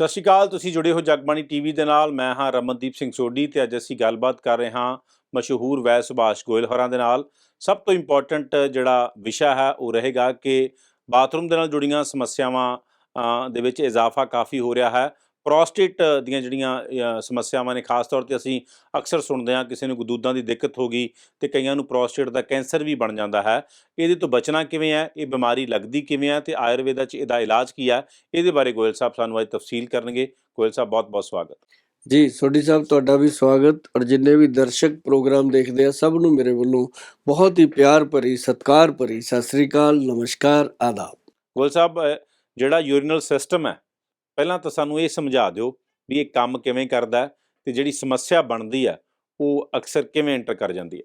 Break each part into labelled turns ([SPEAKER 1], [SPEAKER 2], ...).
[SPEAKER 1] ਸਤਿ ਸ਼੍ਰੀ ਅਕਾਲ, ਤੁਸੀਂ ਜੁੜੇ ਹੋ ਜਗਬਾਣੀ ਟੀਵੀ ਦੇ ਨਾਲ। ਮੈਂ ਹਾਂ ਰਮਨਦੀਪ ਸਿੰਘ ਸੋਢੀ ਤੇ ਅੱਜ ਅਸੀਂ ਗੱਲਬਾਤ ਕਰ ਰਹੇ ਹਾਂ ਮਸ਼ਹੂਰ ਵੈ ਸੁਭਾਸ਼ ਗੋਇਲ ਹੋਰਾਂ ਦੇ ਨਾਲ। ਸਭ ਤੋਂ ਇੰਪੋਰਟੈਂਟ ਜਿਹੜਾ ਵਿਸ਼ਾ ਹੈ, ਉਹ ਰਹੇਗਾ ਕਿ ਬਾਥਰੂਮ ਦੇ ਨਾਲ ਜੁੜੀਆਂ ਸਮੱਸਿਆਵਾਂ ਦੇ ਵਿੱਚ ਇਜ਼ਾਫਾ ਕਾਫੀ ਹੋ ਰਿਹਾ ਹੈ। ਪ੍ਰੋਸਟੇਟ ਦੀਆਂ ਜਿਹੜੀਆਂ ਸਮੱਸਿਆਵਾਂ ਨੇ ਖਾਸ ਤੌਰ ਤੇ ਅਸੀਂ ਅਕਸਰ ਸੁਣਦੇ ਹਾਂ ਕਿਸੇ ਨੂੰ ਗਦੂਦਾਂ ਦੀ ਦਿੱਕਤ ਹੋ ਗਈ ਤੇ ਕਈਆਂ ਨੂੰ ਪ੍ਰੋਸਟੇਟ ਦਾ ਕੈਂਸਰ ਵੀ ਬਣ ਜਾਂਦਾ ਹੈ। ਇਹਦੇ ਤੋਂ ਬਚਣਾ ਕਿਵੇਂ ਹੈ? ਇਹ ਬਿਮਾਰੀ ਲੱਗਦੀ ਕਿਵੇਂ ਹੈ? ਤੇ ਆਯੁਰਵੇਦਾ 'ਚ ਇਹਦਾ ਇਲਾਜ ਕੀ ਹੈ? ਇਹਦੇ ਬਾਰੇ ਗੋਇਲ ਸਾਹਿਬ ਸਾਨੂੰ ਅੱਜ ਤਫਸੀਲ ਕਰਨਗੇ। ਗੋਇਲ ਸਾਹਿਬ ਬਹੁਤ ਬਹੁਤ ਸਵਾਗਤ।
[SPEAKER 2] ਜੀ ਸੋਢੀ ਸਾਹਿਬ ਤੁਹਾਡਾ ਵੀ ਸਵਾਗਤ ਔਰ ਜਿੰਨੇ ਵੀ ਦਰਸ਼ਕ ਪ੍ਰੋਗਰਾਮ ਦੇਖਦੇ ਆ ਸਭ ਨੂੰ ਮੇਰੇ ਵੱਲੋਂ ਬਹੁਤ ਹੀ ਪਿਆਰ ਭਰੀ ਸਤਿਕਾਰ ਭਰੀ ਸਤਿ ਸ੍ਰੀ ਅਕਾਲ ਨਮਸਕਾਰ ਆਦਾਬ।
[SPEAKER 1] ਗੋਇਲ ਸਾਹਿਬ ਜਿਹੜਾ ਯੂਰੀਨਲ ਸਿਸਟਮ ਹੈ ਪਹਿਲਾਂ ਤਾਂ ਸਾਨੂੰ ਇਹ ਸਮਝਾ ਦਿਓ ਵੀ ਇਹ ਕੰਮ ਕਿਵੇਂ ਕਰਦਾ ਤੇ ਜਿਹੜੀ ਸਮੱਸਿਆ ਬਣਦੀ ਹੈ ਉਹ ਅਕਸਰ ਕਿਵੇਂ ਐਂਟਰ ਕਰ ਜਾਂਦੀ ਹੈ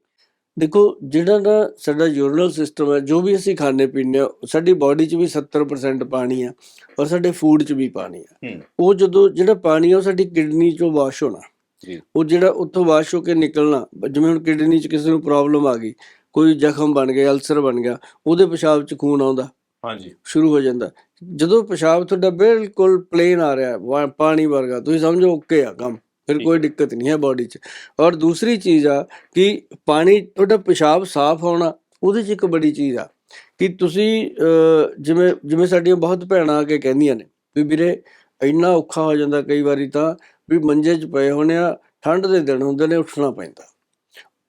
[SPEAKER 2] ਦੇਖੋ ਜਿਹੜਾ ਨਾ ਸਾਡਾ ਯੂਰੀਨਲ ਸਿਸਟਮ ਹੈ ਜੋ ਵੀ ਅਸੀਂ ਖਾਣੇ ਪੀਂਦੇ ਆ ਸਾਡੀ ਬਾਡੀ 'ਚ ਵੀ 70% ਪਾਣੀ ਆ ਔਰ ਸਾਡੇ ਫੂਡ 'ਚ ਵੀ ਪਾਣੀ ਆ। ਉਹ ਜਦੋਂ ਜਿਹੜਾ ਪਾਣੀ ਆ ਉਹ ਸਾਡੀ ਕਿਡਨੀ 'ਚੋਂ ਵਾਸ਼ ਹੋਣਾ। ਉਹ ਜਿਹੜਾ ਉੱਥੋਂ ਵਾਸ਼ ਹੋ ਕੇ ਨਿਕਲਣਾ ਜਿਵੇਂ ਹੁਣ ਕਿਡਨੀ 'ਚ ਕਿਸੇ ਨੂੰ ਪ੍ਰੋਬਲਮ ਆ ਗਈ ਕੋਈ ਜ਼ਖਮ ਬਣ ਗਿਆ ਅਲਸਰ ਬਣ ਗਿਆ ਉਹਦੇ ਪਿਸ਼ਾਬ 'ਚ ਖੂਨ ਆਉਂਦਾ
[SPEAKER 1] ਹਾਂਜੀ।
[SPEAKER 2] ਸ਼ੁਰੂ ਹੋ ਜਾਂਦਾ। ਜਦੋਂ ਪਿਸ਼ਾਬ ਤੁਹਾਡਾ ਬਿਲਕੁਲ ਪਲੇਨ ਆ ਰਿਹਾ ਪਾਣੀ ਵਰਗਾ ਤੁਸੀਂ ਸਮਝੋ ਓਕੇ ਆ ਕੰਮ ਫਿਰ ਕੋਈ। ਦਿੱਕਤ ਨਹੀਂ ਹੈ ਬਾਡੀ 'ਚ। ਔਰ ਦੂਸਰੀ ਚੀਜ਼ ਆ ਕਿ ਪਾਣੀ ਤੁਹਾਡਾ ਪਿਸ਼ਾਬ ਸਾਫ਼ ਹੋਣਾ ਉਹਦੇ 'ਚ ਇੱਕ ਬੜੀ ਚੀਜ਼ ਆ ਕਿ ਤੁਸੀਂ ਜਿਵੇਂ ਜਿਵੇਂ ਸਾਡੀਆਂ ਬਹੁਤ ਭੈਣਾਂ ਆ ਕੇ ਕਹਿੰਦੀਆਂ ਨੇ ਵੀ ਵੀਰੇ ਇੰਨਾ ਔਖਾ ਹੋ ਜਾਂਦਾ ਕਈ ਵਾਰੀ ਤਾਂ ਵੀ ਮੰਜੇ 'ਚ ਪਏ ਹੋਣੇ ਆ ਠੰਡ ਦੇ ਦਿਨ ਹੁੰਦੇ ਨੇ ਉੱਠਣਾ ਪੈਂਦਾ।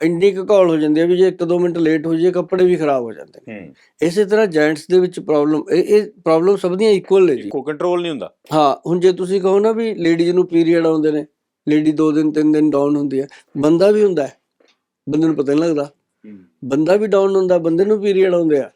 [SPEAKER 2] ਇੰਨੀ ਕੁ ਘੋਲ ਹੋ ਜਾਂਦੀ ਹੈ ਵੀ ਜੇ 1-2 ਮਿੰਟ ਲੇਟ ਹੋ ਜਾਈਏ ਕੱਪੜੇ ਵੀ ਖਰਾਬ ਹੋ ਜਾਂਦੇ ਨੇ। ਇਸੇ ਤਰ੍ਹਾਂ ਜੈਂਟਸ ਦੇ ਵਿੱਚ ਪ੍ਰੋਬਲਮ ਇਹ ਇਹ ਪ੍ਰੋਬਲਮ ਸਭ ਦੀਆਂ ਇਕੁਅਲ ਨੇ ਜੀ।
[SPEAKER 1] ਕੋ ਕੰਟਰੋਲ ਨਹੀਂ ਹੁੰਦਾ।
[SPEAKER 2] ਹਾਂ ਹੁਣ ਜੇ ਤੁਸੀਂ ਕਹੋ ਨਾ ਵੀ ਲੇਡੀਜ਼ ਨੂੰ ਪੀਰੀਅਡ ਆਉਂਦੇ ਨੇ ਲੇਡੀ 2 ਦਿਨ 3 ਦਿਨ ਡਾਊਨ ਹੁੰਦੀ ਹੈ ਬੰਦਾ ਵੀ ਹੁੰਦਾ ਹੈ। ਬੰਦੇ ਨੂੰ ਪਤਾ ਨਹੀਂ ਲੱਗਦਾ। ਬੰਦਾ ਵੀ ਡਾਊਨ ਹੁੰਦਾ ਬੰਦੇ ਨੂੰ ਪੀਰੀਅਡ ਆਉਂਦੇ ਆ।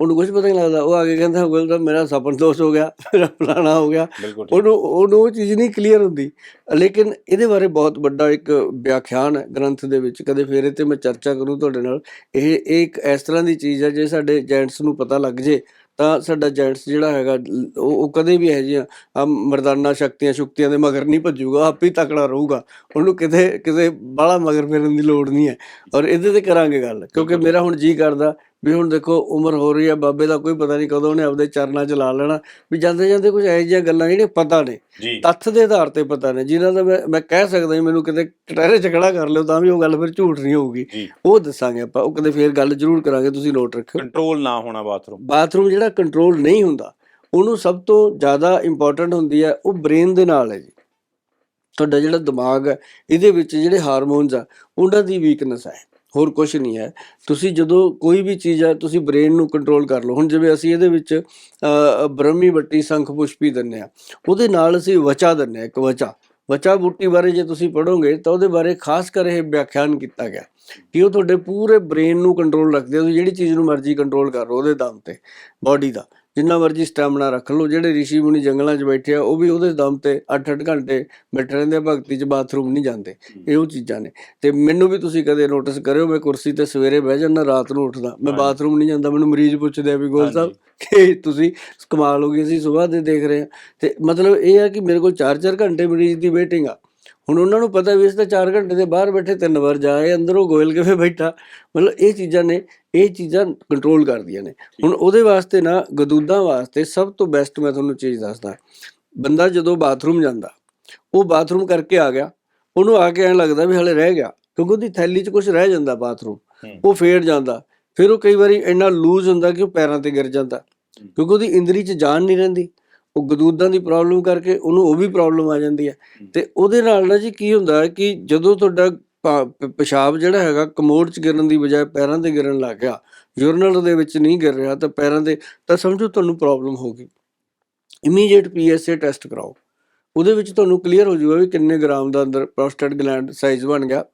[SPEAKER 2] ਉਹਨੂੰ ਕੁਝ ਪਤਾ ਨਹੀਂ ਲੱਗਦਾ। ਉਹ ਆ ਕੇ ਕਹਿੰਦਾ ਗੋਲ ਤਾਂ ਮੇਰਾ ਸਪਨ ਦੋਸ਼ ਹੋ ਗਿਆ ਮੇਰਾ ਫਲਾਣਾ ਹੋ ਗਿਆ। ਉਹਨੂੰ ਉਹਨੂੰ ਉਹ ਚੀਜ਼ ਨਹੀਂ ਕਲੀਅਰ ਹੁੰਦੀ। ਲੇਕਿਨ ਇਹਦੇ ਬਾਰੇ ਬਹੁਤ ਵੱਡਾ ਇੱਕ ਵਿਆਖਿਆਨ ਹੈ ਗ੍ਰੰਥ ਦੇ ਵਿੱਚ ਕਦੇ ਫੇਰੇ ਤੇ ਮੈਂ ਚਰਚਾ ਕਰੂੰ ਤੁਹਾਡੇ ਨਾਲ। ਇਹ ਇਹ ਇੱਕ ਇਸ ਤਰ੍ਹਾਂ ਦੀ ਚੀਜ਼ ਹੈ ਜੇ ਸਾਡੇ ਜੈਂਟਸ ਨੂੰ ਪਤਾ ਲੱਗ ਜੇ ਤਾਂ ਸਾਡਾ ਜੈਂਟਸ ਜਿਹੜਾ ਹੈਗਾ ਉਹ ਕਦੇ ਵੀ ਇਹ ਜਿਹੀਆਂ ਆ ਮਰਦਾਨਾ ਸ਼ਕਤੀਆਂ ਸ਼ੁਕਤੀਆਂ ਦੇ ਮਗਰ ਨਹੀਂ ਭੱਜੂਗਾ ਆਪੇ ਹੀ ਤਕੜਾ ਰਹੂਗਾ। ਉਹਨੂੰ ਕਿਤੇ ਕਿਤੇ ਬਾਹਲਾ ਮਗਰ ਫਿਰਨ ਦੀ ਲੋੜ ਨਹੀਂ ਹੈ। ਔਰ ਇਹਦੇ ਤੇ ਕਰਾਂਗੇ ਗੱਲ ਕਿਉਂਕਿ। ਮੇਰਾ ਹੁਣ ਜੀ ਕਰਦਾ ਵੀ ਹੁਣ ਦੇਖੋ ਉਮਰ ਹੋ ਰਹੀ ਹੈ ਬਾਬੇ ਦਾ ਕੋਈ ਪਤਾ ਨਹੀਂ ਕਦੋਂ ਉਹਨੇ ਆਪਦੇ ਚਰਨਾਂ 'ਚ ਲਾ ਲੈਣਾ। ਵੀ ਜਾਂਦੇ ਜਾਂਦੇ ਕੁਝ ਇਹੋ ਜਿਹੀਆਂ ਗੱਲਾਂ ਜਿਹੜੀਆਂ ਪਤਾ ਨੇ ਤੱਥ ਦੇ ਆਧਾਰ ਤੇ ਪਤਾ ਨੇ ਜਿਨ੍ਹਾਂ ਦਾ ਮੈਂ ਮੈਂ ਕਹਿ ਸਕਦਾ ਮੈਨੂੰ ਕਿਤੇ ਟਟਹਿਰੇ ਚ ਖੜਾ ਕਰ ਲਿਓ ਤਾਂ ਵੀ ਉਹ ਗੱਲ ਫਿਰ ਝੂਠ ਨਹੀਂ ਹੋਊਗੀ। ਉਹ ਦੱਸਾਂਗੇ ਆਪਾਂ ਉਹ ਕਦੇ ਫੇਰ ਗੱਲ ਜ਼ਰੂਰ ਕਰਾਂਗੇ ਤੁਸੀਂ ਨੋਟ ਰੱਖਿਓ।
[SPEAKER 1] ਕੰਟਰੋਲ ਨਾ ਹੋਣਾ ਬਾਥਰੂਮ
[SPEAKER 2] ਬਾਥਰੂਮ ਜਿਹੜਾ ਕੰਟਰੋਲ ਨਹੀਂ ਹੁੰਦਾ ਉਹਨੂੰ ਸਭ ਤੋਂ ਜ਼ਿਆਦਾ ਇੰਪੋਰਟੈਂਟ ਹੁੰਦੀ ਹੈ ਉਹ ਬ੍ਰੇਨ ਦੇ ਨਾਲ ਹੈ ਜੀ। ਤੁਹਾਡਾ ਜਿਹੜਾ ਦਿਮਾਗ ਹੈ ਇਹਦੇ ਵਿੱਚ ਜਿਹੜੇ ਹਾਰਮੋਨਸ ਆ ਉਹਨਾਂ ਦੀ ਵੀਕਨੈਸ ਹੈ। ਹੋਰ ਕੁਝ ਨਹੀਂ ਹੈ। ਤੁਸੀਂ ਜਦੋਂ ਕੋਈ ਵੀ ਚੀਜ਼ ਹੈ ਤੁਸੀਂ ਬ੍ਰੇਨ ਨੂੰ ਕੰਟਰੋਲ ਕਰ ਲਓ। ਹੁਣ ਜਿਵੇਂ ਅਸੀਂ ਇਹਦੇ ਵਿੱਚ ਬ੍ਰਹਮੀ ਬੱਟੀ, ਸੰਖ ਪੁਸ਼ਪੀ ਦਿੰਨੇ ਆ ਉਹਦੇ ਨਾਲ ਅਸੀਂ ਵਚਾ ਦਿੰਨੇ ਆ ਇੱਕ ਵਚਾ। ਵਚਾ ਬੂਟੀ ਬਾਰੇ ਜੇ ਤੁਸੀਂ ਪੜੋਗੇ ਤਾਂ ਉਹਦੇ ਬਾਰੇ ਖਾਸ ਕਰ ਇਹ ਵਿਆਖਿਆਨ ਕੀਤਾ ਗਿਆ। ਕਿ ਉਹ ਤੁਹਾਡੇ ਪੂਰੇ ਬ੍ਰੇਨ ਨੂੰ ਕੰਟਰੋਲ ਰੱਖਦੇ ਆ। ਤੁਸੀਂ ਜਿਹੜੀ ਚੀਜ਼ ਨੂੰ ਮਰਜ਼ੀ ਕੰਟਰੋਲ ਕਰ ਲਓ, ਉਹਦੇ ਦਮ ਤੇ ਬਾਡੀ ਦਾ। ਜਿੰਨਾ ਮਰਜ਼ੀ ਸਟੈਮਿਨਾ ਰੱਖ ਲਓ ਜਿਹੜੇ ਰਿਸ਼ੀ ਮੁਨੀ ਜੰਗਲਾਂ 'ਚ ਬੈਠੇ ਆ ਉਹ ਵੀ ਉਹਦੇ ਦਮ ਤੇ 8-8 ਘੰਟੇ ਬੈਠੇ ਰਹਿੰਦੇ ਆ ਭਗਤੀ 'ਚ ਬਾਥਰੂਮ ਨਹੀਂ ਜਾਂਦੇ। ਇਹ ਉਹ ਚੀਜ਼ਾਂ ਨੇ। ਤੇ ਮੈਨੂੰ ਵੀ ਤੁਸੀਂ ਕਦੇ ਨੋਟਿਸ ਕਰਿਓ ਮੈਂ ਕੁਰਸੀ ਤੇ ਸਵੇਰੇ ਬਹਿ ਜਾਂਦਾ ਰਾਤ ਨੂੰ ਉੱਠਦਾ। ਮੈਂ। ਬਾਥਰੂਮ ਨਹੀਂ ਜਾਂਦਾ ਮੈਨੂੰ ਮਰੀਜ਼ ਪੁੱਛਦੇ ਆ ਵੀ ਗੋਲ ਸਾਹਿਬ। ਕਿ ਤੁਸੀਂ ਕਮਾਲ ਹੋ ਗਈ ਅਸੀਂ ਸਵੇਰ ਦੇ ਦੇਖ ਰਹੇ ਹਾਂ ਤੇ ਮਤਲਬ ਇਹ ਆ ਕਿ ਮੇਰੇ ਕੋਲ 4-4 ਘੰਟੇ ਮਰੀਜ਼ ਦੀ ਵੇਟਿੰਗ ਆ। ਹੁਣ ਉਹਨਾਂ ਨੂੰ ਪਤਾ ਵੀ ਇਸ ਤਾਂ 4 ਘੰਟੇ ਦੇ ਬਾਹਰ ਬੈਠੇ ਤਿੰਨ ਵਾਰ ਜਾਏ ਅੰਦਰ ਗੋਇਲ ਕਿਵੇਂ ਬੈਠਾ? ਮਤਲਬ ਇਹ ਚੀਜ਼ਾਂ ਨੇ ਇਹ ਚੀਜ਼ਾਂ ਕੰਟਰੋਲ ਕਰਦੀਆਂ ਨੇ। ਹੁਣ ਉਹਦੇ ਵਾਸਤੇ ਨਾ ਗਦੂਦਾਂ ਵਾਸਤੇ ਸਭ ਤੋਂ ਬੈਸਟ ਮੈਂ ਤੁਹਾਨੂੰ ਚੀਜ਼ ਦੱਸਦਾ। ਬੰਦਾ ਜਦੋਂ ਬਾਥਰੂਮ ਜਾਂਦਾ ਉਹ ਬਾਥਰੂਮ ਕਰਕੇ ਆ ਗਿਆ। ਉਹਨੂੰ ਆ ਕੇ ਐਂ ਲੱਗਦਾ ਵੀ ਹਲੇ ਰਹਿ ਗਿਆ ਕਿਉਂਕਿ ਉਹਦੀ ਥੈਲੀ 'ਚ ਕੁਝ ਰਹਿ ਜਾਂਦਾ ਬਾਥਰੂਮ। ਉਹ ਫੇਰ ਜਾਂਦਾ। ਫਿਰ ਉਹ ਕਈ ਵਾਰੀ ਇੰਨਾ ਲੂਜ਼ ਹੁੰਦਾ ਕਿ ਉਹ ਪੈਰਾਂ ਤੇ ਗਿਰ ਜਾਂਦਾ। ਕਿਉਂਕਿ ਉਹਦੀ ਇੰਦਰੀ 'ਚ ਜਾਨ ਨਹੀਂ ਰਹਿੰਦੀ। ਉਹ ਗਦੂਦਾਂ ਦੀ ਪ੍ਰੋਬਲਮ ਕਰਕੇ ਉਹਨੂੰ ਉਹ ਵੀ ਪ੍ਰੋਬਲਮ ਆ ਜਾਂਦੀ ਹੈ। ਤੇ ਉਹਦੇ ਨਾਲ ਨਾ ਜੀ ਕੀ ਹੁੰਦਾ ਹੈ ਕਿ ਜਦੋਂ ਤੁਹਾਡਾ ਪਿਸ਼ਾਬ ਜਿਹੜਾ ਹੈਗਾ ਕਮੋਡ 'ਚ ਗਿਰਨ ਦੀ ਬਜਾਏ ਪੈਰਾਂ ਤੇ ਗਿਰਨ ਲੱਗ ਗਿਆ ਯੂਰਨਲ ਦੇ ਵਿੱਚ ਨਹੀਂ ਗਿਰ ਰਿਹਾ ਤਾਂ ਪੈਰਾਂ ਦੇ ਤਾਂ ਸਮਝੋ ਤੁਹਾਨੂੰ ਪ੍ਰੋਬਲਮ ਹੋ ਗਈ ਇਮੀਡੀਏਟ ਪੀਐਸਏ ਟੈਸਟ ਕਰਾਓ। ਉਹਦੇ ਵਿੱਚ ਤੁਹਾਨੂੰ ਕਲੀਅਰ ਹੋ ਜਾਊਗਾ ਵੀ ਕਿੰਨੇ ਗ੍ਰਾਮ ਦਾ ਅੰਦਰ ਪ੍ਰੋਸਟੇਟ ਗਲੈਂਡ ਸਾਈਜ਼ ਬਣ ਗਿਆ।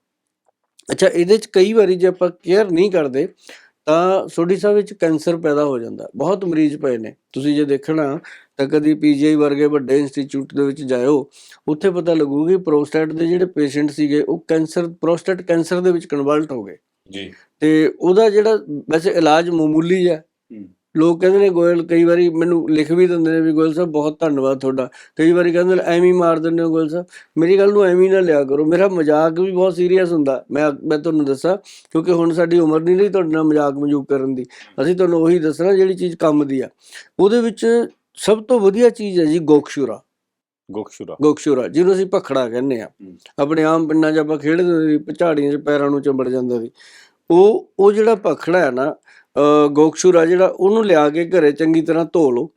[SPEAKER 2] ਅੱਛਾ ਇਹਦੇ 'ਚ ਕਈ ਵਾਰੀ ਜੇ ਆਪਾਂ ਕੇਅਰ ਨਹੀਂ ਕਰਦੇ ਤਾਂ ਸੋਡੀ ਸਾਹਿਬ ਵਿੱਚ ਕੈਂਸਰ ਪੈਦਾ ਹੋ ਜਾਂਦਾ। ਬਹੁਤ ਮਰੀਜ਼ ਪਏ ਨੇ। ਤੁਸੀਂ ਜੇ ਦੇਖਣਾ ਤਾਂ ਕਦੀ ਪੀਜੀਆਈ ਵਰਗੇ ਵੱਡੇ ਇੰਸਟੀਚਿਊਟ ਦੇ ਵਿੱਚ ਜਾਇਓ ਉੱਥੇ ਪਤਾ ਲੱਗੂ ਕਿ ਪ੍ਰੋਸਟੇਟ ਦੇ ਜਿਹੜੇ ਪੇਸ਼ੈਂਟ ਸੀਗੇ ਉਹ ਕੈਂਸਰ ਪ੍ਰੋਸਟੇਟ ਕੈਂਸਰ ਦੇ ਵਿੱਚ ਕਨਵਰਟ ਹੋ ਗਏ।
[SPEAKER 1] ਜੀ।
[SPEAKER 2] ਤੇ ਉਹਦਾ ਜਿਹੜਾ ਵੈਸੇ ਇਲਾਜ ਮਾਮੂਲੀ ਹੈ
[SPEAKER 1] ਹੂੰ।
[SPEAKER 2] ਲੋਕ ਕਹਿੰਦੇ ਨੇ ਗੋਇਲ ਕਈ ਵਾਰੀ ਮੈਨੂੰ ਲਿਖ ਵੀ ਦਿੰਦੇ ਨੇ ਵੀ ਗੋਇਲ ਸਾਹਿਬ ਬਹੁਤ ਧੰਨਵਾਦ ਤੁਹਾਡਾ। ਕਈ ਵਾਰੀ ਕਹਿੰਦੇ ਨੇ ਐਵੇਂ ਹੀ ਮਾਰ ਦਿੰਦੇ ਹੋ ਗੋਇਲ ਸਾਹਿਬ। ਮੇਰੀ ਗੱਲ ਨੂੰ ਐਵੇਂ ਨਾ ਲਿਆ ਕਰੋ। ਮੇਰਾ ਮਜ਼ਾਕ ਵੀ ਬਹੁਤ ਸੀਰੀਅਸ ਹੁੰਦਾ। ਮੈਂ ਮੈਂ ਤੁਹਾਨੂੰ ਦੱਸਾਂ ਕਿਉਂਕਿ ਹੁਣ ਸਾਡੀ ਉਮਰ ਨਹੀਂ ਰਹੀ ਤੁਹਾਡੇ ਨਾਲ ਮਜ਼ਾਕ ਮਜੂਕ ਕਰਨ ਦੀ। ਅਸੀਂ ਤੁਹਾਨੂੰ ਉਹੀ ਦੱਸਣਾ ਜਿਹੜੀ ਚੀਜ਼ ਕੰਮ ਦੀ ਆ। ਉਹਦੇ ਵਿੱਚ ਸਭ ਤੋਂ ਵਧੀਆ ਚੀਜ਼ ਹੈ ਜੀ ਗੋਖਸ਼ੂਰਾ
[SPEAKER 1] ਗੋਕਸ਼ੁਰਾ।
[SPEAKER 2] ਗੋਕਸ਼ੂਰਾ ਜਿਹਨੂੰ ਅਸੀਂ ਭਖੜਾ ਕਹਿੰਦੇ ਆ। ਆਪਣੇ ਆਮ ਪਿੰਡਾਂ 'ਚ ਆਪਾਂ ਖੇਡਦੇ ਸੀ ਝਾੜੀਆਂ 'ਚ ਪੈਰਾਂ ਨੂੰ ਚੰਬੜ ਜਾਂਦਾ ਸੀ। ਉਹ ਉਹ ਜਿਹੜਾ ਭਖੜਾ ਹੈ ਨਾ ਅਹ ਆ ਜਿਹੜਾ ਉਹਨੂੰ ਲਿਆ ਕੇ ਘਰੇ ਚੰਗੀ ਤਰ੍ਹਾਂ ਧੋ ਲਓ।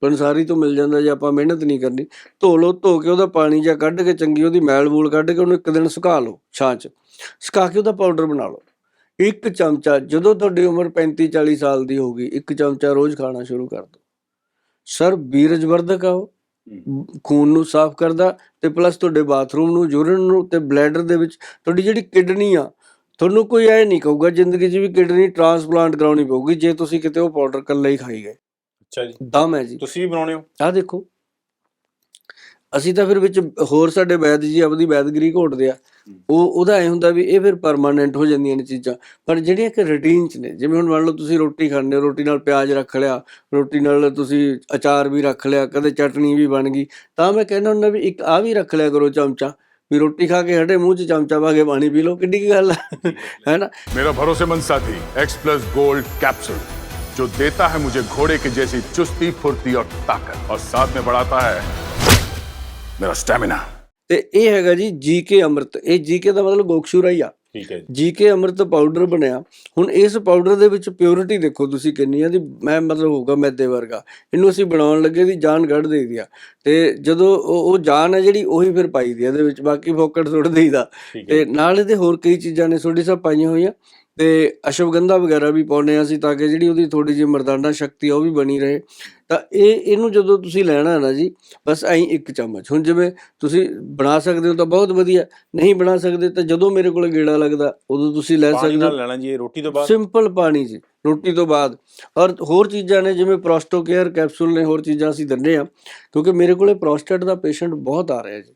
[SPEAKER 2] ਪੰਸਾਰੀ ਤੋਂ ਮਿਲ ਜਾਂਦਾ ਜੇ ਆਪਾਂ ਮਿਹਨਤ ਨਹੀਂ ਕਰਨੀ। ਧੋ ਲਓ, ਧੋ ਕੇ ਉਹਦਾ ਪਾਣੀ ਜਾਂ ਕੱਢ ਕੇ ਚੰਗੀ ਉਹਦੀ ਮੈਲ ਮੂਲ ਕੱਢ ਕੇ ਉਹਨੂੰ ਇੱਕ ਦਿਨ ਸੁਕਾ ਲਓ ਛਾਂ 'ਚ। ਸੁਕਾ ਕੇ ਉਹਦਾ ਪਾਊਡਰ ਬਣਾ ਲਓ। ਇੱਕ ਚਮਚਾ, ਜਦੋਂ ਤੁਹਾਡੀ ਉਮਰ 35 40 ਸਾਲ ਦੀ ਹੋਗੀ ਇੱਕ ਚਮਚਾ ਰੋਜ਼ ਖਾਣਾ ਸ਼ੁਰੂ ਕਰ ਦਿਓ। ਸਰ ਬੀਰਜਵਰਧਕ ਆ ਉਹ। ਖੂਨ ਨੂੰ ਸਾਫ਼ ਕਰਦਾ ਤੇ ਪਲੱਸ ਤੁਹਾਡੇ ਬਾਥਰੂਮ ਨੂੰ ਯੂਰਿਨ ਨੂੰ ਤੇ ਬਲੈਡਰ ਦੇ ਵਿੱਚ ਤੁਹਾਡੀ ਜਿਹੜੀ ਕਿਡਨੀ ਆ ਤੁਹਾਨੂੰ ਕੋਈ ਐ ਨਹੀਂ ਕਹੂਗਾ ਜ਼ਿੰਦਗੀ 'ਚ ਵੀ ਕਿਡਨੀ ਟ੍ਰਾਂਸਪਲਾਂਟ ਕਰਾਉਣੀ ਪਊਗੀ ਜੇ ਤੁਸੀਂ ਕਿਤੇ ਉਹ ਪਾਊਡਰ ਕੱਲਾ ਹੀ ਖਾਈ ਗਏ।
[SPEAKER 1] ਅੱਛਾ ਜੀ।
[SPEAKER 2] ਦਮ ਹੈ ਜੀ।
[SPEAKER 1] ਤੁਸੀਂ ਵੀ ਬਣਾਉਣੇ ਹੋ?
[SPEAKER 2] ਆਹ ਦੇਖੋ। ਅਸੀਂ ਤਾਂ ਫਿਰ ਵਿੱਚ ਹੋਰ ਸਾਡੇ ਵੈਦ ਜੀ ਆਪਦੀ ਵੈਦਗਰੀ ਘੋਟਦੇ ਆ। ਉਹ ਉਹਦਾ ਐ ਹੁੰਦਾ ਵੀ ਇਹ ਫਿਰ ਪਰਮਾਨੈਂਟ ਹੋ ਜਾਂਦੀਆਂ ਨੇ ਚੀਜ਼ਾਂ। ਪਰ ਜਿਹੜੀਆਂ ਕਿ ਰੂਟੀਨ ਚ ਨੇ ਜਿਵੇਂ ਹੁਣ ਮੰਨ ਲਓ ਤੁਸੀਂ ਰੋਟੀ ਖਾਂਦੇ ਹੋ ਰੋਟੀ ਨਾਲ ਪਿਆਜ਼ ਰੱਖ ਲਿਆ ਰੋਟੀ ਨਾਲ ਤੁਸੀਂ ਅਚਾਰ ਵੀ ਰੱਖ ਲਿਆ ਕਦੇ ਚਟਨੀ ਵੀ ਬਣ ਗਈ। ਤਾਂ ਮੈਂ ਕਹਿੰਦਾ ਹੁੰਦਾ ਵੀ ਇੱਕ ਆ ਵੀ ਰੱਖ ਲਿਆ ਕਰੋ ਚਮਚਾ। ਵੀ ਰੋਟੀ ਖਾ ਕੇ ਹਟੇ ਮੂੰਹ ਚ ਚਮਚਾ ਪਾ ਕੇ ਪਾਣੀ ਪੀ ਲਓ ਕਿੱਡੀ ਕੀ ਗੱਲ ਹੈ ਹੈ ਨਾ
[SPEAKER 3] मेरा भरोसेमंद साथी एक्स प्लस गोल्ड कैप्सूल जो देता है मुझे घोड़े के जैसी चुस्ती फुर्ती और ताकत और साथ में बढ़ाता है मेरा स्टेमिना
[SPEAKER 2] ਤੇ ਇਹ ਹੈਗਾ ਜੀ ਜੀਕੇ ਅੰਮ੍ਰਿਤ ਇਹ ਜੀਕੇ ਦਾ ਮਤਲਬ ਗੋਕਸ਼ੂਰਾ ਹੀ ਆ
[SPEAKER 1] ਠੀਕ ਹੈ ਜੀ।
[SPEAKER 2] ਜੀਕੇ ਅੰਮ੍ਰਿਤ ਪਾਊਡਰ ਬਣਿਆ। ਹੁਣ ਇਸ ਪਾਊਡਰ ਦੇ ਵਿੱਚ ਪਿਓਰਿਟੀ ਦੇਖੋ ਤੁਸੀਂ ਕਿੰਨੀ ਆ ਦੀ ਮੈਂ ਮਤਲਬ ਹੋਊਗਾ ਮੈਦੇ ਵਰਗਾ। ਇਹਨੂੰ ਅਸੀਂ ਬਣਾਉਣ ਲੱਗੇ ਦੀ ਜਾਨ ਕੱਢ ਦੇਈਦੀ ਆ। ਤੇ ਜਦੋਂ ਉਹ ਜਾਨ ਹੈ ਜਿਹੜੀ ਉਹੀ ਫਿਰ ਪਾਈ ਦੀ ਇਹਦੇ ਵਿੱਚ। ਬਾਕੀ ਫੋਕਟ ਸੁੱਟ ਦੇਈਦਾ। ਤੇ ਨਾਲ ਇਹਦੇ ਹੋਰ ਕਈ ਚੀਜ਼ਾਂ ਨੇ। ਥੋੜੀ ਸਭ ਪਾਈਆਂ ਹੋਈਆਂ। ਤੇ ਅਸ਼ਵਗੰਧਾ ਵਗੈਰਾ ਵੀ ਪਾਉਨੇ ਆ ਅਸੀਂ ਤਾਂ ਕਿ ਜਿਹੜੀ ਉਹਦੀ ਥੋੜੀ ਜਿਹੀ ਮਰਦਾਨਾ ਸ਼ਕਤੀ ਆ ਉਹ ਵੀ ਬਣੀ ਰਹੇ। ਤਾਂ ਇਹ ਇਹਨੂੰ ਜਦੋਂ ਤੁਸੀਂ ਲੈਣਾ ਹੈ ਨਾ ਜੀ ਬਸ ਐਂ ਇੱਕ ਚਮਚ। ਹੁਣ ਜਿਵੇਂ ਤੁਸੀਂ ਬਣਾ ਸਕਦੇ ਹੋ ਤਾਂ ਬਹੁਤ ਵਧੀਆ ਨਹੀਂ ਬਣਾ ਸਕਦੇ ਤਾਂ ਜਦੋਂ ਮੇਰੇ ਕੋਲ ਗੇੜਾ ਲੱਗਦਾ ਉਦੋਂ ਤੁਸੀਂ ਲੈ ਸਕਦੇ
[SPEAKER 1] ਨਾਲ
[SPEAKER 2] ਹੋ
[SPEAKER 1] ਲੈਣਾ ਜੀ ਇਹ ਰੋਟੀ ਤੋਂ ਬਾਅਦ।
[SPEAKER 2] ਸਿੰਪਲ ਪਾਣੀ ਜੀ ਰੋਟੀ ਤੋਂ ਬਾਅਦ। ਔਰ ਹੋਰ ਚੀਜ਼ਾਂ ਨੇ ਜਿਵੇਂ ਪ੍ਰੋਸਟੋ ਕੇਅਰ ਕੈਪਸੂਲ ਨੇ ਹੋਰ ਚੀਜ਼ਾਂ ਅਸੀਂ ਦਿੰਦੇ ਆ ਕਿਉਂਕਿ ਮੇਰੇ ਕੋਲੇ ਪ੍ਰੋਸਟੇਟ ਦਾ ਪੇਸ਼ੈਂਟ ਬਹੁਤ ਆ ਰਿਹਾ ਜੀ।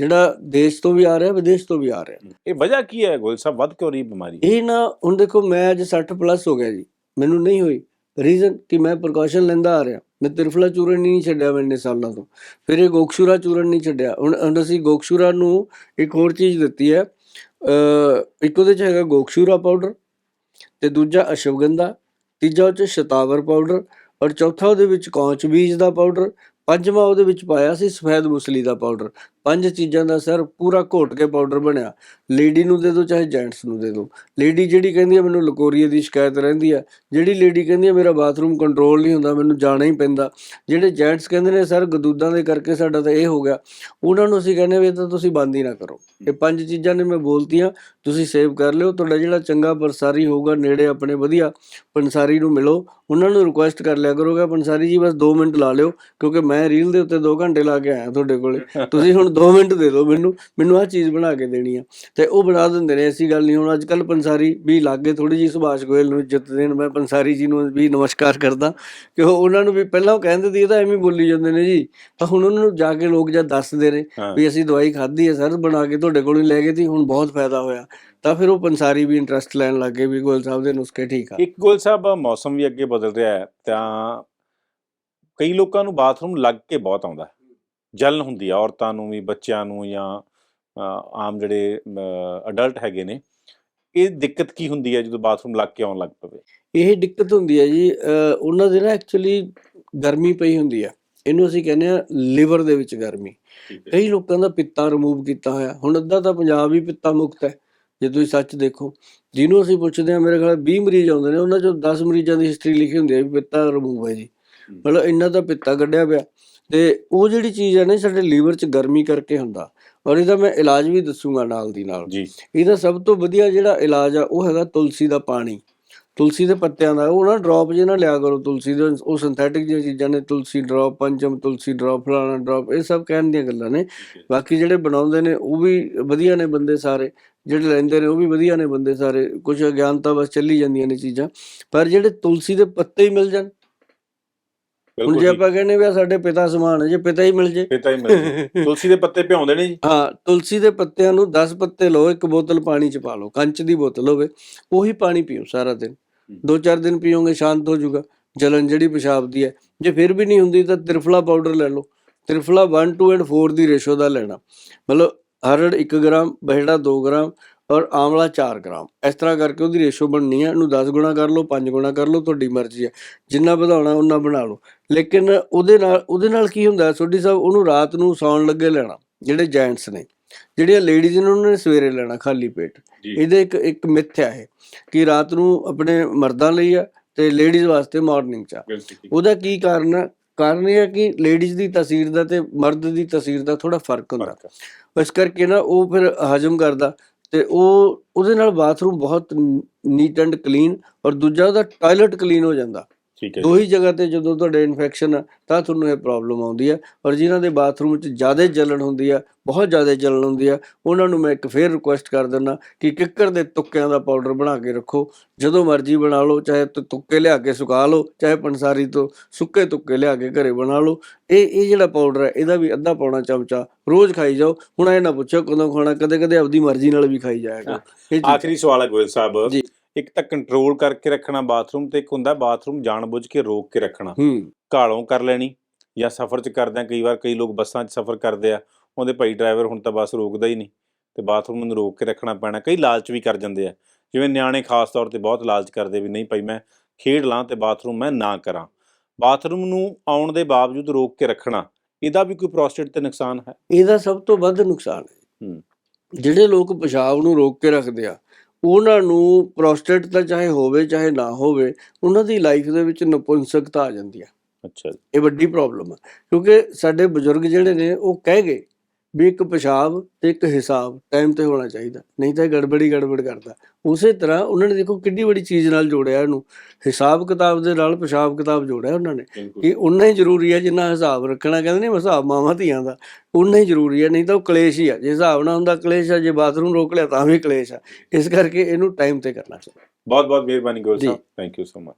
[SPEAKER 2] ਜਿਹੜਾ ਦੇਸ਼ ਤੋਂ ਵੀ ਆ ਰਿਹਾ ਵਿਦੇਸ਼ ਤੋਂ ਵੀ ਆ ਰਿਹਾ।
[SPEAKER 1] ਇਹ ਵਜ੍ਹਾ ਕੀ ਹੈ ਗੋਇਲ ਸਾਹਿਬ? ਵੱਧ ਕਿਉਂ ਰਹੀ ਬਿਮਾਰੀ?
[SPEAKER 2] ਇਹ ਨਾ ਹੁਣ ਦੇਖੋ ਮੈਂ ਅੱਜ 60 ਪਲੱਸ ਹੋ ਗਿਆ ਜੀ। ਮੈਨੂੰ ਨਹੀਂ ਹੋਈ। ਰੀਜ਼ਨ ਕਿ ਮੈਂ ਪ੍ਰੀਕਾਸ਼ਨ ਲੈਂਦਾ ਆ ਰਿਹਾ। ਮੈਂ ਤਿਰਫਲਾ ਚੂਰਨ ਨਹੀਂ ਛੱਡਿਆ ਮੈਂ ਇੰਨੇ ਸਾਲਾਂ ਤੋਂ। ਫਿਰ ਇਹ ਗੋਕਸ਼ੂਰਾ ਚੂਰਨ ਨਹੀਂ ਛੱਡਿਆ। ਹੁਣ ਹੁਣ ਅਸੀਂ ਗੋਕਸ਼ੂਰਾ ਨੂੰ ਇੱਕ ਹੋਰ ਚੀਜ਼ ਦਿੱਤੀ ਹੈ। ਅ ਇੱਕ ਉਹਦੇ ਚ ਹੈਗਾ ਗੋਕਸ਼ੂਰਾ ਪਾਊਡਰ ਤੇ ਦੂਜਾ ਅਸ਼ਵਗੰਧਾ ਤੀਜਾ ਉਹ ਚ ਸ਼ਤਾਵਰ ਪਾਊਡਰ ਔਰ ਚੌਥਾ ਉਹਦੇ ਵਿੱਚ ਕੌਂਚ ਬੀਜ ਦਾ ਪਾਊਡਰ ਪੰਜਵਾਂ ਉਹਦੇ ਵਿੱਚ ਪਾਇਆ ਸੀ ਸਫੈਦ ਮੁਸਲੀ ਦਾ ਪਾਊਡਰ ਪੰਜ ਚੀਜ਼ਾਂ ਦਾ ਸਰ ਪੂਰਾ ਘੋਟ ਕੇ ਪਾਊਡਰ ਬਣਿਆ। ਲੇਡੀ ਨੂੰ ਦੇ ਦਿਓ ਚਾਹੇ ਜੈਂਟਸ ਨੂੰ ਦੇ ਦਿਓ ਲੇਡੀ ਜਿਹੜੀ ਕਹਿੰਦੀ ਹੈ ਮੈਨੂੰ ਲਕੋਰੀਏ ਦੀ ਸ਼ਿਕਾਇਤ ਰਹਿੰਦੀ ਹੈ ਜਿਹੜੀ ਲੇਡੀ ਕਹਿੰਦੀ ਹੈ ਮੇਰਾ ਬਾਥਰੂਮ ਕੰਟਰੋਲ ਨਹੀਂ ਹੁੰਦਾ, ਮੈਨੂੰ ਜਾਣਾ ਹੀ ਪੈਂਦਾ। ਜਿਹੜੇ ਜੈਂਟਸ ਕਹਿੰਦੇ ਨੇ, ਸਰ, ਗਦੂਦਾਂ ਦੇ ਕਰਕੇ ਸਾਡਾ ਤਾਂ ਇਹ ਹੋ ਗਿਆ। ਉਹਨਾਂ ਨੂੰ ਅਸੀਂ ਕਹਿੰਦੇ ਵੀ ਇਹ ਤਾਂ ਤੁਸੀਂ ਬੰਦ ਹੀ ਨਾ ਕਰੋ। ਇਹ ਪੰਜ ਚੀਜ਼ਾਂ ਨੇ ਮੈਂ ਬੋਲਤੀਆਂ, ਤੁਸੀਂ ਸੇਵ ਕਰ ਲਿਓ। ਤੁਹਾਡਾ ਜਿਹੜਾ ਚੰਗਾ ਪਨਸਾਰੀ ਹੋਊਗਾ, ਨੇੜੇ ਆਪਣੇ ਵਧੀਆ ਪੰਸਾਰੀ ਨੂੰ ਮਿਲੋ। ਉਹਨਾਂ ਨੂੰ ਰਿਕੁਐਸਟ ਕਰ ਲਿਆ ਕਰੋਗਾ ਪੰਸਾਰੀ ਜੀ, ਬਸ 2 ਮਿੰਟ ਲਾ ਲਿਓ, ਕਿਉਂਕਿ ਮੈਂ ਰੀਲ ਦੇ ਉੱਤੇ 2 ਘੰਟੇ ਲਾ ਕੇ ਆਇਆ ਤੁਹਾਡੇ ਕੋਲੇ। ਤੁਸੀਂ ਹੁਣ 2 ਮਿੰਟ ਦੇ ਦਿਓ ਮੈਨੂੰ ਮੈਨੂੰ ਆਹ ਚੀਜ਼ ਬਣਾ ਕੇ ਦੇਣੀ ਆ। ਤੇ ਉਹ ਬਣਾ ਦਿੰਦੇ ਨੇ ਐਸੀ ਗੱਲ ਨਹੀਂ ਹੁਣ ਅੱਜ ਕੱਲ ਪੰਸਾਰੀ ਵੀ ਲਾਗੇ ਥੋੜੀ ਜੀ ਸੁਭਾਸ਼ ਗੋਇਲ ਨੂੰ ਇੱਜ਼ਤ ਦੇਣ ਮੈਂ ਪੰਸਾਰੀ ਜੀ ਨੂੰ ਵੀ ਨਮਸਕਾਰ ਕਰਦਾ ਕਿ ਉਹ ਉਹਨਾਂ ਨੂੰ ਵੀ ਪਹਿਲਾਂ ਉਹ ਕਹਿੰਦੇ ਸੀ ਇਹ ਤਾਂ ਐਵੇਂ ਬੋਲੀ ਜਾਂਦੇ ਨੇ ਜੀ। ਤਾਂ ਹੁਣ ਉਹਨਾਂ ਨੂੰ ਜਾ ਕੇ ਲੋਕ ਜਦ ਦੱਸਦੇ ਨੇ। ਵੀ ਅਸੀਂ ਦਵਾਈ ਖਾਧੀ ਹੈ ਸਰ ਬਣਾ ਕੇ ਤੁਹਾਡੇ ਕੋਲੋਂ ਲੈ ਗਏ ਸੀ ਹੁਣ ਬਹੁਤ ਫਾਇਦਾ ਹੋਇਆ। ਤਾਂ ਫਿਰ ਉਹ ਪੰਸਾਰੀ ਵੀ ਇੰਟਰਸਟ ਲੈਣ ਲੱਗੇ ਵੀ ਗੋਇਲ ਸਾਹਿਬ ਦੇ ਨੁਸਖੇ ਠੀਕ ਆ।
[SPEAKER 1] ਇੱਕ ਗੋਇਲ ਸਾਹਿਬ ਮੌਸਮ ਵੀ ਅੱਗੇ ਬਦਲ ਰਿਹਾ ਹੈ ਤਾਂ ਕਈ ਲੋਕਾਂ ਨੂੰ ਬਾਥਰੂਮ ਲੱਗ ਕੇ ਬਹੁਤ ਆਉਂਦਾ ਹੈ। ਜਲਨ ਹੁੰਦੀ ਆ ਔਰਤਾਂ ਨੂੰ ਵੀ ਬੱਚਿਆਂ ਨੂੰ ਜਾਂ ਆਮ ਜਿਹੜੇ ਅਡਲਟ ਹੈਗੇ ਨੇ ਇਹ ਦਿੱਕਤ ਕੀ ਹੁੰਦੀ ਹੈ ਜਦੋਂ ਬਾਥਰੂਮ ਲੱਗ ਕੇ ਆਉਣ ਲੱਗ ਪਵੇ?
[SPEAKER 2] ਇਹ ਦਿੱਕਤ ਹੁੰਦੀ ਹੈ ਜੀ ਉਹਨਾਂ ਦੇ ਨਾ ਐਕਚੁਅਲੀ ਗਰਮੀ ਪਈ ਹੁੰਦੀ ਹੈ ਇਹਨੂੰ ਅਸੀਂ ਕਹਿੰਦੇ ਆ ਲਿਵਰ ਦੇ ਵਿੱਚ ਗਰਮੀ। ਕਈ ਲੋਕਾਂ ਦਾ ਪਿੱਤਾ ਰਿਮੂਵ ਕੀਤਾ ਹੋਇਆ। ਹੁਣ ਅੱਧਾ ਤਾਂ ਪੰਜਾਬ ਹੀ ਪਿੱਤਾ ਮੁਕਤ ਹੈ ਜੇ ਤੁਸੀਂ ਸੱਚ ਦੇਖੋ। ਜਿਹਨੂੰ ਅਸੀਂ ਪੁੱਛਦੇ ਆ ਮੇਰੇ ਖਿਆਲ 20 ਮਰੀਜ਼ ਆਉਂਦੇ ਨੇ ਉਹਨਾਂ ਚੋਂ 10 ਮਰੀਜ਼ਾਂ ਦੀ ਹਿਸਟਰੀ ਲਿਖੀ ਹੁੰਦੀ ਹੈ ਵੀ ਪਿੱਤਾ ਰਿਮੂਵ ਹੈ ਜੀ। ਮਤਲਬ ਇੰਨਾ ਤਾਂ ਪਿੱਤਾ ਕੱਢਿਆ ਪਿਆ। ਤੇ ਉਹ ਜਿਹੜੀ ਚੀਜ਼ ਹੈ ਨਾ ਸਾਡੇ ਲੀਵਰ 'ਚ ਗਰਮੀ ਕਰਕੇ ਹੁੰਦਾ। ਔਰ ਇਹਦਾ ਮੈਂ ਇਲਾਜ ਵੀ ਦੱਸੂਗਾ ਨਾਲ ਦੀ ਨਾਲ।
[SPEAKER 1] ਜੀ।
[SPEAKER 2] ਇਹਦਾ ਸਭ ਤੋਂ ਵਧੀਆ ਜਿਹੜਾ ਇਲਾਜ ਆ ਉਹ ਹੈਗਾ ਤੁਲਸੀ ਦਾ ਪਾਣੀ। ਤੁਲਸੀ ਦੇ ਪੱਤਿਆਂ ਦਾ ਉਹ ਨਾ ਡ੍ਰੌਪ ਜੇ ਨਾ ਲਿਆ ਕਰੋ ਤੁਲਸੀ ਦੇ ਉਹ ਸਿੰਥੈਟਿਕ ਜਿਹੀਆਂ ਚੀਜ਼ਾਂ ਨੇ ਤੁਲਸੀ ਡ੍ਰੌਪ ਪੰਚਮ ਤੁਲਸੀ ਡ੍ਰੌਪ ਫਲਾਣਾ ਡ੍ਰੌਪ ਇਹ ਸਭ ਕਹਿਣ ਦੀਆਂ ਗੱਲਾਂ ਨੇ। ਬਾਕੀ ਜਿਹੜੇ ਬਣਾਉਂਦੇ ਨੇ ਉਹ ਵੀ ਵਧੀਆ ਨੇ ਬੰਦੇ ਸਾਰੇ। ਜਿਹੜੇ ਲੈਂਦੇ ਨੇ ਉਹ ਵੀ ਵਧੀਆ ਨੇ ਬੰਦੇ ਸਾਰੇ। ਕੁਝ ਅਗਿਆਨਤਾ ਬਸ ਚੱਲੀ ਜਾਂਦੀਆਂ ਨੇ ਚੀਜ਼ਾਂ। ਪਰ ਜਿਹੜੇ ਤੁਲਸੀ ਦੇ ਪੱਤੇ ਹੀ ਮਿਲ ਜਾਣ ਹੁਣ ਜੇ। ਆਪਾਂ ਕਹਿੰਦੇ ਵੀ ਸਾਡੇ ਪਿਤਾ ਸਮਾਨ ਹੈ ਜੇ ਪਿਤਾ ਹੀ ਮਿਲ ਜੇ।
[SPEAKER 1] ਪਿਤਾ ਹੀ ਮਿਲ ਜੇ। ਤੁਲਸੀ ਦੇ ਪੱਤੇ ਭਿਉਂਦੇ ਨੇ ਜੀ?
[SPEAKER 2] ਹਾਂ ਤੁਲਸੀ ਦੇ ਪੱਤਿਆਂ ਨੂੰ 10 ਪੱਤੇ ਲਓ ਇੱਕ ਬੋਤਲ ਪਾਣੀ ਚ ਪਾ ਲਓ ਕੰਚ ਦੀ ਬੋਤਲ ਹੋਵੇ ਉਹੀ ਪਾਣੀ ਪੀਓ ਸਾਰਾ ਦਿਨ। ਦੋ ਚਾਰ ਦਿਨ ਪੀਓਗੇ ਸ਼ਾਂਤ ਹੋ ਜਾਊਗਾ ਜਲਨ ਜਿਹੜੀ ਪਿਸ਼ਾਬ ਦੀ ਹੈ। ਜੇ ਫਿਰ ਵੀ ਨਹੀਂ ਹੁੰਦੀ ਤਾਂ ਤ੍ਰਿਫਲਾ ਪਾਊਡਰ ਲੈ ਲਓ। ਤ੍ਰਿਫਲਾ 1 2 ਐਂਡ 4 ਦੀ ਰੇਸ਼ੋ ਦਾ ਲੈਣਾ। ਮਤਲਬ ਹਰੜ 1 ਗ੍ਰਾਮ ਬਹਿੜਾ 2 ਗ੍ਰਾਮ ਔਰ ਆਮਲਾ 4 ਗ੍ਰਾਮ। ਇਸ ਤਰ੍ਹਾਂ ਕਰਕੇ ਉਹਦੀ ਰੇਸ਼ੋ ਬਣਨੀ ਹੈ ਇਹਨੂੰ 10 ਗੁਣਾ ਕਰ ਲਓ 5 ਗੁਣਾ ਕਰ ਲਓ ਤੁਹਾਡੀ ਮਰਜ਼ੀ ਹੈ। ਜਿੰਨਾ ਵਧਾਉਣਾ ਉਹਨਾਂ ਬਣਾ ਲਓ। ਲੇਕਿਨ ਉਹਦੇ ਨਾਲ ਉਹਦੇ ਨਾਲ ਕੀ ਹੁੰਦਾ ਸੋਢੀ ਸਾਹਿਬ ਉਹਨੂੰ ਰਾਤ ਨੂੰ ਸੌਣ ਲੱਗੇ ਲੈਣਾ ਜਿਹੜੇ ਜੈਂਟਸ ਨੇ। ਜਿਹੜੀਆਂ ਲੇਡੀਜ਼ ਨੇ ਉਹਨਾਂ ਨੇ ਸਵੇਰੇ ਲੈਣਾ ਖਾਲੀ ਪੇਟ। ਇਹਦੇ ਇੱਕ ਇੱਕ ਮਿੱਥ ਹੈ ਇਹ ਕਿ ਰਾਤ ਨੂੰ ਆਪਣੇ ਮਰਦਾਂ ਲਈ ਆ ਤੇ ਲੇਡੀਜ਼ ਵਾਸਤੇ ਮਾਰਨਿੰਗ ਚ ਉਹਦਾ ਕੀ ਕਾਰਨ ਹੈ ਕਾਰਨ ਇਹ ਹੈ ਕਿ ਲੇਡੀਜ਼ ਦੀ ਤਸਵੀਰ ਦਾ ਤੇ ਮਰਦ ਦੀ ਤਸਵੀਰ ਦਾ ਥੋੜਾ ਫ਼ਰਕ ਹੁੰਦਾ। ਇਸ ਕਰਕੇ ਨਾ ਉਹ ਫਿਰ ਹਜਮ ਕਰਦਾ। ਤੇ ਉਹ, ਉਹਦੇ ਨਾਲ ਬਾਥਰੂਮ ਬਹੁਤ ਨੀਟ ਐਂਡ ਕਲੀਨ ਔਰ ਦੂਜਾ ਉਹਦਾ ਟਾਇਲਟ ਕਲੀਨ ਹੋ ਜਾਂਦਾ।
[SPEAKER 1] ਠੀਕ ਹੈ
[SPEAKER 2] ਦੋ ਹੀ ਜਗ੍ਹਾ ਤੇ ਜਦੋਂ ਤੁਹਾਡੇ ਇਨਫੈਕਸ਼ਨ ਆ ਤਾਂ ਤੁਹਾਨੂੰ ਇਹ ਪ੍ਰੋਬਲਮ ਆਉਂਦੀ ਹੈ ਔਰ ਜਿਨ੍ਹਾਂ ਦੇ ਬਾਥਰੂਮ 'ਚ ਜ਼ਿਆਦਾ ਜਲਣ ਹੁੰਦੀ ਆ ਬਹੁਤ ਜ਼ਿਆਦਾ ਜਲਣ ਹੁੰਦੀ ਆ ਉਹਨਾਂ ਨੂੰ ਮੈਂ ਇੱਕ ਫੇਰ ਰਿਕੁਐਸਟ ਕਰ ਦਿੰਦਾ ਕਿ ਕਿੱਕਰ ਦੇ ਤੁੱਕਿਆਂ ਦਾ ਪਾਊਡਰ ਬਣਾ ਕੇ ਰੱਖੋ। ਜਦੋਂ ਮਰਜ਼ੀ ਬਣਾ ਲਓ ਚਾਹੇ ਤੁੱਕੇ ਲਿਆ ਕੇ ਸੁਕਾ ਲਓ ਚਾਹੇ ਪੰਸਾਰੀ ਤੋਂ ਸੁੱਕੇ ਤੁੱਕੇ ਲਿਆ ਕੇ ਘਰੇ ਬਣਾ ਲਓ। ਇਹ ਇਹ ਜਿਹੜਾ ਪਾਊਡਰ ਹੈ ਇਹਦਾ ਵੀ ਅੱਧਾ ਪੌਣਾ ਚਮਚਾ ਰੋਜ਼ ਖਾਈ ਜਾਓ। ਹੁਣ ਇਹ ਨਾ ਪੁੱਛੋ ਕਦੋਂ ਖਾਣਾ ਕਦੇ ਕਦੇ ਆਪਦੀ ਮਰਜ਼ੀ ਨਾਲ ਵੀ ਖਾਈ ਜਾਏਗਾ
[SPEAKER 1] ਆਖਰੀ ਸਵਾਲ ਹੈ ਗੋਇਲ ਸਾਹਿਬ।
[SPEAKER 2] ਜੀ।
[SPEAKER 1] ਇੱਕ ਤਾਂ ਕੰਟਰੋਲ ਕਰਕੇ ਰੱਖਣਾ ਬਾਥਰੂਮ ਤੇ ਇੱਕ ਹੁੰਦਾ ਬਾਥਰੂਮ ਜਾਣਬੁੱਝ ਕੇ ਰੋਕ ਕੇ ਰੱਖਣਾ।
[SPEAKER 2] ਹੂੰ।
[SPEAKER 1] ਘਾਲੋਂ ਕਰ ਲੈਣੀ ਜਾਂ ਸਫ਼ਰ 'ਚ ਕਰਦਿਆਂ ਕਈ ਵਾਰ ਕਈ ਲੋਕ ਬੱਸਾਂ 'ਚ ਸਫ਼ਰ ਕਰਦੇ ਆ ਉਹਦੇ ਭਾਈ ਡਰਾਈਵਰ ਹੁਣ ਤਾਂ ਬੱਸ ਰੋਕਦਾ ਹੀ ਨਹੀਂ ਤੇ ਬਾਥਰੂਮ ਨੂੰ ਰੋਕ ਕੇ ਰੱਖਣਾ ਪੈਣਾ ਕਈ ਲਾਲਚ ਵੀ ਕਰ ਜਾਂਦੇ ਆ। ਜਿਵੇਂ ਨਿਆਣੇ ਖਾਸ ਤੌਰ ਤੇ ਬਹੁਤ ਲਾਲਚ ਕਰਦੇ ਵੀ ਨਹੀਂ ਭਾਈ ਮੈਂ ਖੇਡ ਲਾਂ ਤੇ ਬਾਥਰੂਮ ਮੈਂ ਨਾ ਕਰਾਂ। ਬਾਥਰੂਮ ਨੂੰ ਆਉਣ ਦੇ ਬਾਵਜੂਦ ਰੋਕ ਕੇ ਰੱਖਣਾ ਇਹਦਾ ਵੀ ਕੋਈ ਪ੍ਰੋਸਟੇਟ ਤੇ ਨੁਕਸਾਨ ਹੈ?
[SPEAKER 2] ਇਹਦਾ ਸਭ ਤੋਂ ਵੱਧ ਨੁਕਸਾਨ ਹੈ।
[SPEAKER 1] ਹੂੰ।
[SPEAKER 2] ਜਿਹੜੇ ਲੋਕ ਪਿਸ਼ਾਬ ਨੂੰ ਰੋਕ ਕੇ ਰੱਖਦੇ ਆ ਉਹਨਾਂ ਨੂੰ ਪ੍ਰੋਸਟੇਟ ਤਾਂ ਚਾਹੇ ਹੋਵੇ ਚਾਹੇ ਨਾ ਹੋਵੇ ਉਹਨਾਂ ਦੀ ਲਾਈਫ ਦੇ ਵਿੱਚ ਨਪੁੰਸਕਤਾ ਆ ਜਾਂਦੀ ਹੈ
[SPEAKER 1] ਅੱਛਾ
[SPEAKER 2] ਇਹ ਵੱਡੀ ਪ੍ਰੋਬਲਮ ਹੈ ਕਿਉਂਕਿ ਸਾਡੇ ਬਜ਼ੁਰਗ ਜਿਹੜੇ ਨੇ ਉਹ ਕਹਿ ਗਏ ਵੀ ਇੱਕ ਪਿਸ਼ਾਬ ਤੇ ਇੱਕ ਹਿਸਾਬ ਟਾਈਮ ਤੇ ਹੋਣਾ ਚਾਹੀਦਾ ਨਹੀਂ ਤਾਂ ਗੜਬੜੀ ਗੜਬੜ ਕਰਦਾ। ਉਸੇ ਤਰ੍ਹਾਂ ਉਹਨਾਂ ਨੇ ਦੇਖੋ ਕਿੰਨੀ ਬੜੀ ਚੀਜ਼ ਨਾਲ ਜੋੜਿਆ ਇਹਨੂੰ। ਹਿਸਾਬ ਕਿਤਾਬ ਦੇ ਨਾਲ ਪਿਸ਼ਾਬ ਕਿਤਾਬ ਜੋੜਿਆ ਉਹਨਾਂ ਨੇ ਕਿ ਉਨਾ ਹੀ ਜ਼ਰੂਰੀ ਹੈ ਜਿੰਨਾ ਹਿਸਾਬ ਰੱਖਣਾ ਕਹਿੰਦੇ ਨੇ ਹਿਸਾਬ ਮਾਵਾਂ ਧੀਆਂ ਦਾ। ਉਨਾ ਹੀ ਜ਼ਰੂਰੀ ਹੈ ਨਹੀਂ ਤਾਂ ਉਹ ਕਲੇਸ਼ ਹੀ ਆ। ਜੇ ਹਿਸਾਬ ਨਾ ਹੁੰਦਾ ਕਲੇਸ਼ ਆ ਜੇ ਬਾਥਰੂਮ ਰੋਕ ਲਿਆ ਤਾਂ ਵੀ ਕਲੇਸ਼ ਆ। ਇਸ ਕਰਕੇ ਇਹਨੂੰ ਟਾਈਮ ਤੇ ਕਰਨਾ ਚਾਹੀਦਾ।
[SPEAKER 1] ਬਹੁਤ ਬਹੁਤ ਮਿਹਰਬਾਨੀ ਗੋਇਲ
[SPEAKER 2] ਜੀ।
[SPEAKER 1] ਸਾਹਿਬ। Thank you so much